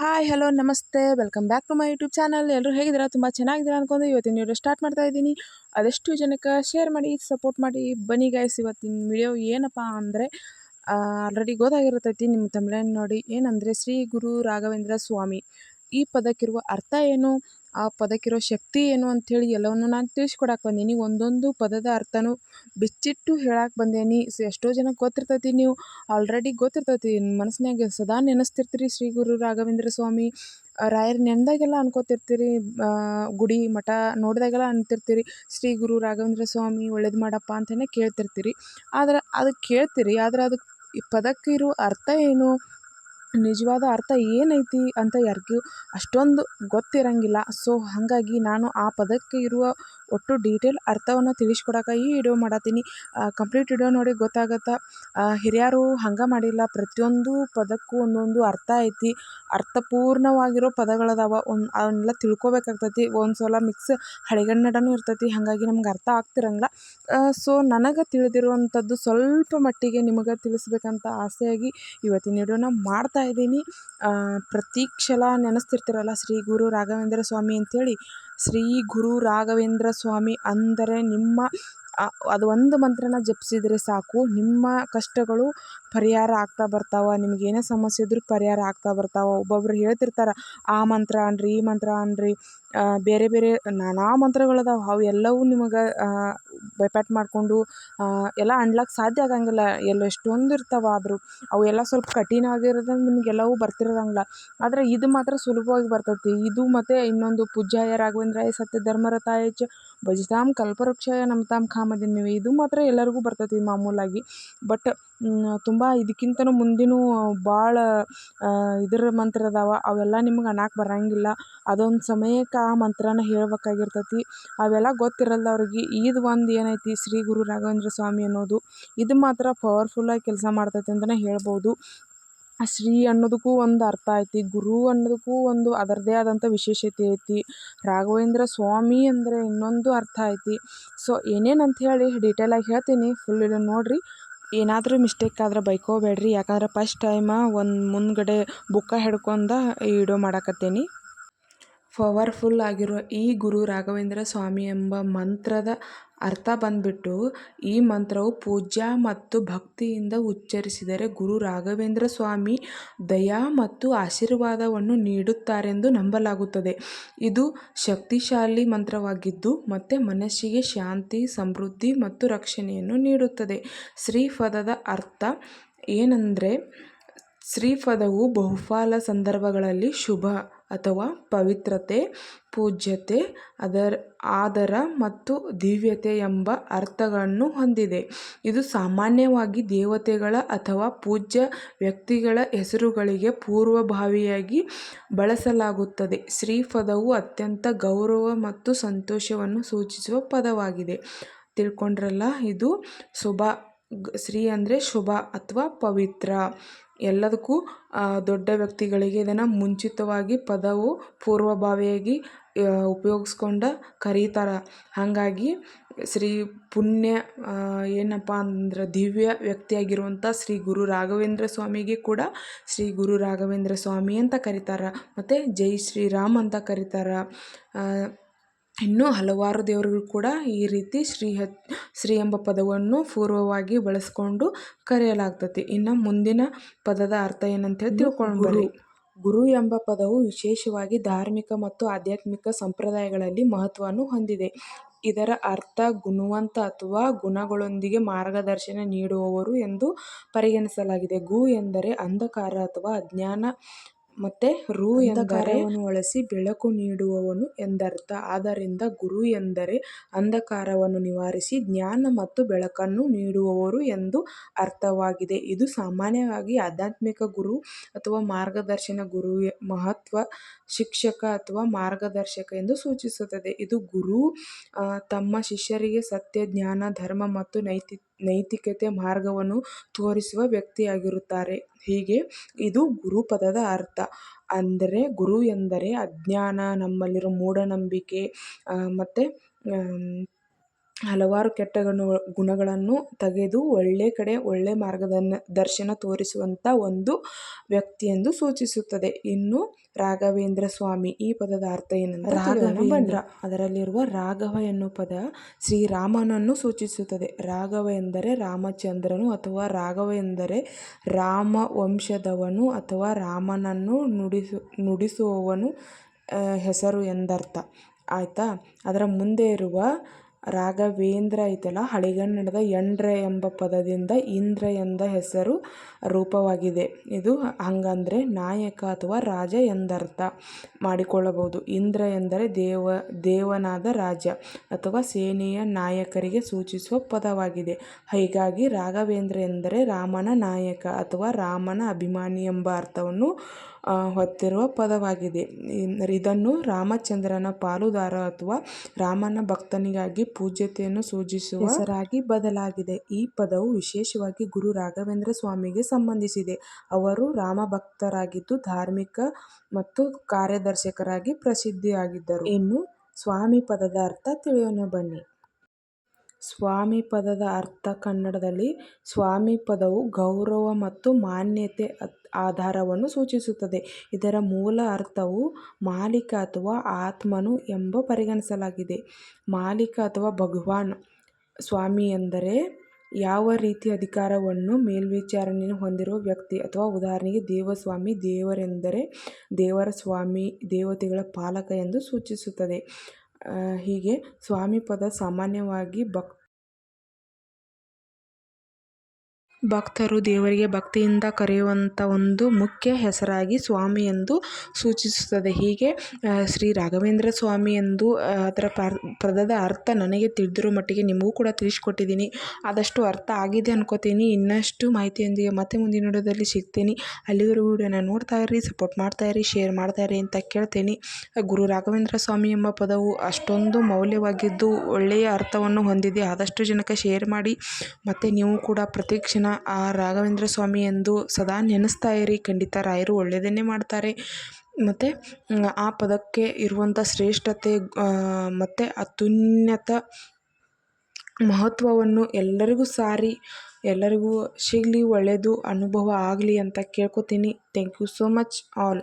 Hi hello ನಮಸ್ತೆ. Welcome back to my YouTube channel ಎಲ್ಲರೂ ಹೇಗಿದ್ದೀರಾ? ತುಂಬ ಚೆನ್ನಾಗಿದ್ದೀರಾ ಅನ್ಕೊಂಡು ಇವತ್ತಿನ ವಿಡಿಯೋ ಸ್ಟಾರ್ಟ್ ಮಾಡ್ತಾ ಇದ್ದೀನಿ. ಅದೆಷ್ಟು ಜನಕ್ಕೆ ಶೇರ್ ಮಾಡಿ ಸಪೋರ್ಟ್ ಮಾಡಿ. ಬನ್ನಿ ಗೈಸ್ ಇವತ್ತಿನ ವಿಡಿಯೋ ಏನಪ್ಪ ಅಂದರೆ ಆಲ್ರೆಡಿ ಗೊತ್ತಾಗಿರತೈತಿ ನಿಮ್ಮ ತಮಿಳನ್ನು ನೋಡಿ. ಏನಂದರೆ ಶ್ರೀ ಗುರು ರಾಘವೇಂದ್ರ ಸ್ವಾಮಿ. ಈ ಪದಕ್ಕಿರುವ ಅರ್ಥ ಏನು? ಆ ಪದಕ್ಕಿರೋ ಶಕ್ತಿ ಏನು ಅಂಥೇಳಿ ಎಲ್ಲವನ್ನು ನಾನು ತಿಳಿಸ್ಕೊಡಕ್ಕೆ ಬಂದೀನಿ ಒಂದೊಂದು ಪದದ ಅರ್ಥನೂ ಬಿಚ್ಚಿಟ್ಟು ಹೇಳಕ್ಕೆ ಬಂದೇನಿ ಎಷ್ಟೋ ಜನಕ್ಕೆ ಗೊತ್ತಿರ್ತೈತಿ ನೀವು. ಆಲ್ರೆಡಿ ಗೊತ್ತಿರ್ತೈತಿ. ಮನಸ್ಸಿನಾಗೆ ಸದಾ ನೆನೆಸ್ತಿರ್ತೀರಿ ಶ್ರೀ ಗುರು ರಾಘವೇಂದ್ರ ಸ್ವಾಮಿ. ರಾಯರ ನೆನೆದಾಗೆಲ್ಲ ಅನ್ಕೋತಿರ್ತೀರಿ. ಗುಡಿ ಮಠ ನೋಡಿದಾಗೆಲ್ಲ ಅಂತಿರ್ತೀರಿ ಶ್ರೀ ಗುರು ರಾಘವೇಂದ್ರ ಸ್ವಾಮಿ ಒಳ್ಳೇದು ಮಾಡಪ್ಪ ಅಂತಲೇ ಕೇಳ್ತಿರ್ತೀರಿ. ಆದ್ರೆ ಅದಕ್ಕೆ ಕೇಳ್ತೀರಿ. ಆದ್ರೆ ಅದಕ್ಕೆ ಈ ಪದಕ್ಕಿರೋ ಅರ್ಥ ಏನು? ನಿಜವಾದ ಅರ್ಥ ಏನೈತಿ ಅಂತ ಯಾರಿಗೂ ಅಷ್ಟೊಂದು ಗೊತ್ತಿರಂಗಿಲ್ಲ. ಸೊ ಹಾಗಾಗಿ ನಾನು ಆ ಪದಕ್ಕೆ ಇರುವ ಒಟ್ಟು ಡೀಟೇಲ್ ಅರ್ಥವನ್ನು ತಿಳಿಸ್ಕೊಡಕ್ಕೆ ಈ ವಿಡಿಯೋ ಮಾಡತ್ತೀನಿ. ಕಂಪ್ಲೀಟ್ ವಿಡಿಯೋ ನೋಡಿ ಗೊತ್ತಾಗತ್ತೆ. ಹಿರಿಯರು ಹಂಗೆ ಮಾಡಿಲ್ಲ. ಪ್ರತಿಯೊಂದು ಪದಕ್ಕೂ ಒಂದೊಂದು ಅರ್ಥ ಐತಿ. ಅರ್ಥಪೂರ್ಣವಾಗಿರೋ ಪದಗಳದಾವ. ಒಂದು ಅವನ್ನೆಲ್ಲ ತಿಳ್ಕೊಬೇಕಾಗ್ತೈತಿ. ಒಂದು ಸಲ ಮಿಕ್ಸ್ ಹಳೆಗನ್ನಡನೂ ಇರ್ತೈತಿ. ಹಾಗಾಗಿ ನಮ್ಗೆ ಅರ್ಥ ಆಗ್ತಿರಂಗಿಲ್ಲ. ಸೊ ನನಗೆ ತಿಳಿದಿರುವಂಥದ್ದು ಸ್ವಲ್ಪ ಮಟ್ಟಿಗೆ ನಿಮಗೆ ತಿಳಿಸ್ಬೇಕಂತ ಆಸೆಯಾಗಿ ಇವತ್ತಿನ ವಿಡಿಯೋನ ಮಾಡ್ತಾ ಇದ್ದೀನಿ. ಪ್ರತಿ ಕ್ಷಲ ನೆನೆಸ್ತಿರ್ತೀರಲ್ಲ ಶ್ರೀ ಗುರು ರಾಘವೇಂದ್ರ ಸ್ವಾಮಿ ಅಂಥೇಳಿ ಶ್ರೀ ಗುರು ರಾಘವೇಂದ್ರ ಸ್ವಾಮಿ ಅಂದರೆ ನಿಮ್ಮ ಅದು ಒಂದು ಮಂತ್ರನ ಜಪಿಸಿದರೆ ಸಾಕು. ನಿಮ್ಮ ಕಷ್ಟಗಳು ಪರಿಹಾರ ಆಗ್ತಾ ಬರ್ತಾವೆ. ನಿಮ್ಗೆ ಏನೇ ಸಮಸ್ಯೆ ಇದ್ರೂ ಪರಿಹಾರ ಆಗ್ತಾ ಬರ್ತಾವೆ. ಒಬ್ಬೊಬ್ರು ಹೇಳ್ತಿರ್ತಾರೆ, ಆ ಮಂತ್ರ ಅನ್ರಿ, ಈ ಮಂತ್ರ ಅನ್ರಿ. ಬೇರೆ ಬೇರೆ ನಾನಾ ಮಂತ್ರಗಳದಾವೆ. ಅವು ಎಲ್ಲವೂ ನಿಮಗೆ ಬೈಪಾಟ್ ಮಾಡಿಕೊಂಡು ಎಲ್ಲ ಅನ್ಲಕ್ಕೆ ಸಾಧ್ಯ ಆಗಂಗಿಲ್ಲ. ಎಲ್ಲ ಎಷ್ಟೊಂದು ಇರ್ತಾವ ಆದರೂ ಅವು ಎಲ್ಲ ಸ್ವಲ್ಪ ಕಠಿಣ ಆಗಿರೋದ್ರಿಂದ ನಿಮಗೆಲ್ಲವೂ ಬರ್ತಿರೋದಂಗಿಲ್ಲ. ಆದರೆ ಇದು ಮಾತ್ರ ಸುಲಭವಾಗಿ ಬರ್ತೈತಿ. ಇದು ಮತ್ತು ಇನ್ನೊಂದು ಪೂಜ್ಯಾಯ ರಾಘವೇಂದ್ರಾಯ ಸತ್ಯ ಧರ್ಮರತಾಯ ಚ, ಭಜತಾಂ ಕಲ್ಪವೃಕ್ಷಾಯ ನಮತಾಂ ನೀವು ಇದು ಮಾತ್ರ ಎಲ್ಲರಿಗೂ ಬರ್ತೈತಿ ಮಾಮೂಲಾಗಿ. ಬಟ್ ತುಂಬ ಇದಕ್ಕಿಂತನೂ ಮುಂದಿನೂ ಭಾಳ ಇದರ ಮಂತ್ರ ಅದಾವ. ಅವೆಲ್ಲ ನಿಮ್ಗೆ ಅನ್ನಕ್ಕೆ ಬರಂಗಿಲ್ಲ. ಅದೊಂದು ಸಮಯಕ್ಕೆ ಆ ಮಂತ್ರನ ಹೇಳ್ಬೇಕಾಗಿರ್ತೈತಿ. ಅವೆಲ್ಲ ಗೊತ್ತಿರಲ್ದವ್ರಿಗೆ ಇದು ಒಂದು ಏನೈತಿ ಶ್ರೀ ಗುರು ರಾಘವೇಂದ್ರ ಸ್ವಾಮಿ ಅನ್ನೋದು. ಇದು ಮಾತ್ರ ಪವರ್ಫುಲ್ಲಾಗಿ ಕೆಲಸ ಮಾಡ್ತೈತಿ ಅಂತಲೇ ಹೇಳ್ಬೋದು. ಶ್ರೀ ಅನ್ನೋದಕ್ಕೂ ಒಂದು ಅರ್ಥ ಐತಿ. ಗುರು ಅನ್ನೋದಕ್ಕೂ ಒಂದು ಅದರದೇ ಆದಂಥ ವಿಶೇಷತೆ ಐತಿ. ರಾಘವೇಂದ್ರ ಸ್ವಾಮಿ ಅಂದರೆ ಇನ್ನೊಂದು ಅರ್ಥ ಐತಿ. ಸೊ ಏನೇನು ಅಂತ ಹೇಳಿ ಡೀಟೇಲಾಗಿ ಹೇಳ್ತೀನಿ. ಫುಲ್ ಇದನ್ನು ನೋಡಿರಿ. ಏನಾದರೂ ಮಿಸ್ಟೇಕ್ ಆದ್ರೆ ಬೈಕೋಬೇಡ್ರಿ. ಯಾಕಂದ್ರೆ ಫಸ್ಟ್ ಟೈಮ ಒಂದು ಮುಂದ್ಗಡೆ ಬುಕ್ಕ ಹಿಡ್ಕೊಂಡು ವಿಡಿಯೋ ಮಾಡಕತ್ತೀನಿ. ಪವರ್ಫುಲ್ ಆಗಿರೋ ಈ ಗುರು ರಾಘವೇಂದ್ರ ಸ್ವಾಮಿ ಎಂಬ ಮಂತ್ರದ ಅರ್ಥ ಬಂದ್ಬಿಟ್ಟು ಈ ಮಂತ್ರವು ಪೂಜ್ಯ ಮತ್ತು ಭಕ್ತಿಯಿಂದ ಉಚ್ಚರಿಸಿದರೆ ಗುರು ರಾಘವೇಂದ್ರ ಸ್ವಾಮಿ ದಯಾ ಮತ್ತು ಆಶೀರ್ವಾದವನ್ನು ನೀಡುತ್ತಾರೆಂದು ನಂಬಲಾಗುತ್ತದೆ. ಇದು ಶಕ್ತಿಶಾಲಿ ಮಂತ್ರವಾಗಿದ್ದು ಮತ್ತು ಮನಸ್ಸಿಗೆ ಶಾಂತಿ, ಸಮೃದ್ಧಿ ಮತ್ತು ರಕ್ಷಣೆಯನ್ನು ನೀಡುತ್ತದೆ. ಶ್ರೀಪದದ ಅರ್ಥ ಏನಂದರೆ ಶ್ರೀಪದವು ಬಹುಪಾಲ ಸಂದರ್ಭಗಳಲ್ಲಿ ಶುಭ. ಅಥವಾ ಪವಿತ್ರತೆ, ಪೂಜ್ಯತೆ, ಅದರ, ಆದರ ಮತ್ತು ದಿವ್ಯತೆ ಎಂಬ ಅರ್ಥಗಳನ್ನು ಹೊಂದಿದೆ. ಇದು ಸಾಮಾನ್ಯವಾಗಿ ದೇವತೆಗಳ ಅಥವಾ ಪೂಜ್ಯ ವ್ಯಕ್ತಿಗಳ ಹೆಸರುಗಳಿಗೆ ಪೂರ್ವಭಾವಿಯಾಗಿ ಬಳಸಲಾಗುತ್ತದೆ. ಶ್ರೀ ಪದವು ಅತ್ಯಂತ ಗೌರವ ಮತ್ತು ಸಂತೋಷವನ್ನು ಸೂಚಿಸುವ ಪದವಾಗಿದೆ. ತಿಳ್ಕೊಂಡ್ರಲ್ಲ, ಇದು ಶುಭ ಶ್ರೀ ಅಂದರೆ ಶುಭ ಅಥವಾ ಪವಿತ್ರ. ಎಲ್ಲದಕ್ಕೂ ದೊಡ್ಡ ವ್ಯಕ್ತಿಗಳಿಗೆ ಇದನ್ನು ಮುಂಚಿತವಾಗಿ ಪದವು ಪೂರ್ವಭಾವಿಯಾಗಿ ಉಪಯೋಗಿಸ್ಕೊಂಡು ಕರೀತಾರೆ. ಹಾಗಾಗಿ ಶ್ರೀ ಪುಣ್ಯ ಏನಪ್ಪ ಅಂದ್ರೆ ದಿವ್ಯ ವ್ಯಕ್ತಿಯಾಗಿರುವಂಥ ಶ್ರೀ ಗುರು ರಾಘವೇಂದ್ರ ಸ್ವಾಮಿಗೆ ಕೂಡ ಶ್ರೀ ಗುರು ರಾಘವೇಂದ್ರ ಸ್ವಾಮಿ ಅಂತ ಕರೀತಾರೆ. ಮತ್ತು ಜೈ ಶ್ರೀರಾಮ್ ಅಂತ ಕರೀತಾರೆ. ಇನ್ನೂ ಹಲವಾರು ದೇವರುಗಳು ಕೂಡ ಈ ರೀತಿ ಶ್ರೀ ಹ ಶ್ರೀ ಎಂಬ ಪದವನ್ನು ಪೂರ್ವವಾಗಿ ಬಳಸ್ಕೊಂಡು ಕರೆಯಲಾಗ್ತತಿ ಇನ್ನು ಮುಂದಿನ ಪದದ ಅರ್ಥ ಏನಂತೇಳಿ ತಿಳ್ಕೊಂಡು ಬರ್ರಿ ಗುರು ಎಂಬ ಪದವು ವಿಶೇಷವಾಗಿ ಧಾರ್ಮಿಕ ಮತ್ತು ಆಧ್ಯಾತ್ಮಿಕ ಸಂಪ್ರದಾಯಗಳಲ್ಲಿ ಮಹತ್ವವನ್ನು ಹೊಂದಿದೆ. ಇದರ ಅರ್ಥ ಗುಣವಂತ ಅಥವಾ ಗುಣಗಳೊಂದಿಗೆ ಮಾರ್ಗದರ್ಶನ ನೀಡುವವರು ಎಂದು ಪರಿಗಣಿಸಲಾಗಿದೆ. ಗು ಎಂದರೆ ಅಂಧಕಾರ ಅಥವಾ ಅಜ್ಞಾನ ಮತ್ತು ರು ಎಂದರೆ ಒಳಿಸಿ ಬೆಳಕು ನೀಡುವವನು ಎಂದರ್ಥ. ಆದ್ದರಿಂದ ಗುರು ಎಂದರೆ ಅಂಧಕಾರವನ್ನು ನಿವಾರಿಸಿ ಜ್ಞಾನ ಮತ್ತು ಬೆಳಕನ್ನು ನೀಡುವವರು ಎಂದು ಅರ್ಥವಾಗಿದೆ. ಇದು ಸಾಮಾನ್ಯವಾಗಿ ಆಧ್ಯಾತ್ಮಿಕ ಗುರು ಅಥವಾ ಮಾರ್ಗದರ್ಶನ ಗುರು ಮಹತ್ವ ಶಿಕ್ಷಕ ಅಥವಾ ಮಾರ್ಗದರ್ಶಕ ಎಂದು ಸೂಚಿಸುತ್ತದೆ. ಇದು ಗುರು ತಮ್ಮ ಶಿಷ್ಯರಿಗೆ ಸತ್ಯ ಜ್ಞಾನ ಧರ್ಮ ಮತ್ತು ನೈತಿ ನೈತಿಕತೆ ಮಾರ್ಗವನ್ನು ತೋರಿಸುವ ವ್ಯಕ್ತಿಯಾಗಿರುತ್ತಾರೆ. ಹೀಗೆ ಇದು ಗುರು ಪದದ ಅರ್ಥ. ಅಂದರೆ ಗುರು ಎಂದರೆ ಅಜ್ಞಾನ ನಮ್ಮಲ್ಲಿರೋ ಮೂಢನಂಬಿಕೆ ಮತ್ತು ಹಲವಾರು ಕೆಟ್ಟ ಗುಣ ಗುಣಗಳನ್ನು ತೆಗೆದು ಒಳ್ಳೆ ಕಡೆ ಒಳ್ಳೆ ಮಾರ್ಗದನ್ನ ದರ್ಶನ ತೋರಿಸುವಂಥ ಒಂದು ವ್ಯಕ್ತಿ ಎಂದು ಸೂಚಿಸುತ್ತದೆ. ಇನ್ನು ರಾಘವೇಂದ್ರ ಸ್ವಾಮಿ ಈ ಪದದ ಅರ್ಥ ಏನಂದರೆ ರಾಘವೇಂದ್ರ ಅದರಲ್ಲಿರುವ ರಾಘವ ಎನ್ನುವ ಪದ ಶ್ರೀರಾಮನನ್ನು ಸೂಚಿಸುತ್ತದೆ. ರಾಘವ ಎಂದರೆ ರಾಮಚಂದ್ರನು ಅಥವಾ ರಾಘವ ಎಂದರೆ ರಾಮ ವಂಶದವನು ಅಥವಾ ರಾಮನನ್ನು ನುಡಿಸು ನುಡಿಸುವವನು ಹೆಸರು ಎಂದರ್ಥ. ಆಯಿತಾ? ಅದರ ಮುಂದೆ ಇರುವ ರಾಘವೇಂದ್ರ ಐತಲ್ಲ ಹಳೆಗನ್ನಡದ ಎಂಡ್ರ ಎಂಬ ಪದದಿಂದ ಇಂದ್ರ ಎಂದ ಹೆಸರು ರೂಪವಾಗಿದೆ. ಇದು ಹಂಗಂದ್ರೆ ನಾಯಕ ಅಥವಾ ರಾಜ ಎಂದರ್ಥ ಮಾಡಿಕೊಳ್ಳಬಹುದು. ಇಂದ್ರ ಎಂದರೆ ದೇವ, ದೇವನಾದ ರಾಜ ಅಥವಾ ಸೇನೆಯ ನಾಯಕರಿಗೆ ಸೂಚಿಸುವ ಪದವಾಗಿದೆ. ಹೀಗಾಗಿ ರಾಘವೇಂದ್ರ ಎಂದರೆ ರಾಮನ ನಾಯಕ ಅಥವಾ ರಾಮನ ಅಭಿಮಾನಿ ಎಂಬ ಅರ್ಥವನ್ನು ಹೊತ್ತಿರುವ ಪದವಾಗಿದೆ. ಇದನ್ನು ರಾಮಚಂದ್ರನ ಪಾಲುದಾರ ಅಥವಾ ರಾಮನ ಭಕ್ತನಿಗಾಗಿ ಪೂಜ್ಯತೆಯನ್ನು ಸೂಚಿಸುವ ಹೆಸರಾಗಿ ಬದಲಾಗಿದೆ. ಈ ಪದವು ವಿಶೇಷವಾಗಿ ಗುರು ರಾಘವೇಂದ್ರ ಸ್ವಾಮಿಗೆ ಸಂಬಂಧಿಸಿದೆ. ಅವರು ರಾಮ ಭಕ್ತರಾಗಿದ್ದು ಧಾರ್ಮಿಕ ಮತ್ತು ಕಾರ್ಯದರ್ಶಕರಾಗಿ ಪ್ರಸಿದ್ಧಿಯಾಗಿದ್ದರು. ಇನ್ನು ಸ್ವಾಮಿ ಪದದ ಅರ್ಥ ತಿಳಿಯೋಣ ಬನ್ನಿ. ಸ್ವಾಮಿ ಪದದ ಅರ್ಥ ಕನ್ನಡದಲ್ಲಿ ಸ್ವಾಮಿ ಪದವು ಗೌರವ ಮತ್ತು ಮಾನ್ಯತೆ ಆಧಾರವನ್ನು ಸೂಚಿಸುತ್ತದೆ. ಇದರ ಮೂಲ ಅರ್ಥವು ಮಾಲೀಕ ಅಥವಾ ಆತ್ಮನು ಎಂಬ ಪರಿಗಣಿಸಲಾಗಿದೆ. ಮಾಲೀಕ ಅಥವಾ ಭಗವಾನ್ ಸ್ವಾಮಿ ಎಂದರೆ ಯಾವ ರೀತಿ ಅಧಿಕಾರವನ್ನು ಮೇಲ್ವಿಚಾರಣೆಯನ್ನು ಹೊಂದಿರುವ ವ್ಯಕ್ತಿ ಅಥವಾ ಉದಾಹರಣೆಗೆ ದೇವಸ್ವಾಮಿ ದೇವರೆಂದರೆ ದೇವರ ಸ್ವಾಮಿ ದೇವತೆಗಳ ಪಾಲಕ ಎಂದು ಸೂಚಿಸುತ್ತದೆ. ಹೀಗೆ ಸ್ವಾಮಿ ಪದ ಸಾಮಾನ್ಯವಾಗಿ ಭಕ್ ಭಕ್ತರು ದೇವರಿಗೆ ಭಕ್ತಿಯಿಂದ ಕರೆಯುವಂಥ ಒಂದು ಮುಖ್ಯ ಹೆಸರಾಗಿ ಸ್ವಾಮಿ ಎಂದು ಸೂಚಿಸುತ್ತದೆ. ಹೀಗೆ ಶ್ರೀ ರಾಘವೇಂದ್ರ ಸ್ವಾಮಿ ಎಂದು ಅದರ ಪದದ ಅರ್ಥ ನನಗೆ ತಿಳಿದಿರೋ ಮಟ್ಟಿಗೆ ನಿಮಗೂ ಕೂಡ ತಿಳಿಸ್ಕೊಟ್ಟಿದ್ದೀನಿ. ಆದಷ್ಟು ಅರ್ಥ ಆಗಿದೆ ಅನ್ಕೋತೀನಿ. ಇನ್ನಷ್ಟು ಮಾಹಿತಿಯೊಂದಿಗೆ ಮತ್ತೆ ಮುಂದಿನ ವಿಡಿಯೋದಲ್ಲಿ ಸಿಗ್ತೀನಿ. ಅಲ್ಲಿವರೆಗೂ ವಿಡಿಯೋನ ನೋಡ್ತಾ ಇರಿ ಸಪೋರ್ಟ್ ಮಾಡ್ತಾ ಇರಿ ಶೇರ್ ಮಾಡ್ತಾ ಇರಿ ಅಂತ ಕೇಳ್ತೀನಿ. ಗುರು ರಾಘವೇಂದ್ರ ಸ್ವಾಮಿ ಎಂಬ ಪದವು ಅಷ್ಟೊಂದು ಮೌಲ್ಯವಾಗಿದ್ದು ಒಳ್ಳೆಯ ಅರ್ಥವನ್ನು ಹೊಂದಿದೆ. ಆದಷ್ಟು ಜನಕ್ಕೆ ಶೇರ್ ಮಾಡಿ. ಮತ್ತು ನೀವು ಕೂಡ ಪ್ರತಿ ಆ ರಾಘವೇಂದ್ರ ಸ್ವಾಮಿ ಎಂದು ಸದಾ ನೆನೆಸ್ತಾ ಇರಿ. ಖಂಡಿತ ರಾಯರು ಒಳ್ಳೆಯದನ್ನೇ ಮಾಡ್ತಾರೆ. ಮತ್ತು ಆ ಪದಕ್ಕೆ ಇರುವಂಥ ಶ್ರೇಷ್ಠತೆ ಮತ್ತು ಅತ್ಯುನ್ನತ ಮಹತ್ವವನ್ನು ಎಲ್ಲರಿಗೂ ಸಾರಿ, ಎಲ್ಲರಿಗೂ ಸಿಗಲಿ ಒಳ್ಳೆಯದು, ಅನುಭವ ಆಗಲಿ ಅಂತ ಕೇಳ್ಕೊತೀನಿ. Thank you so much all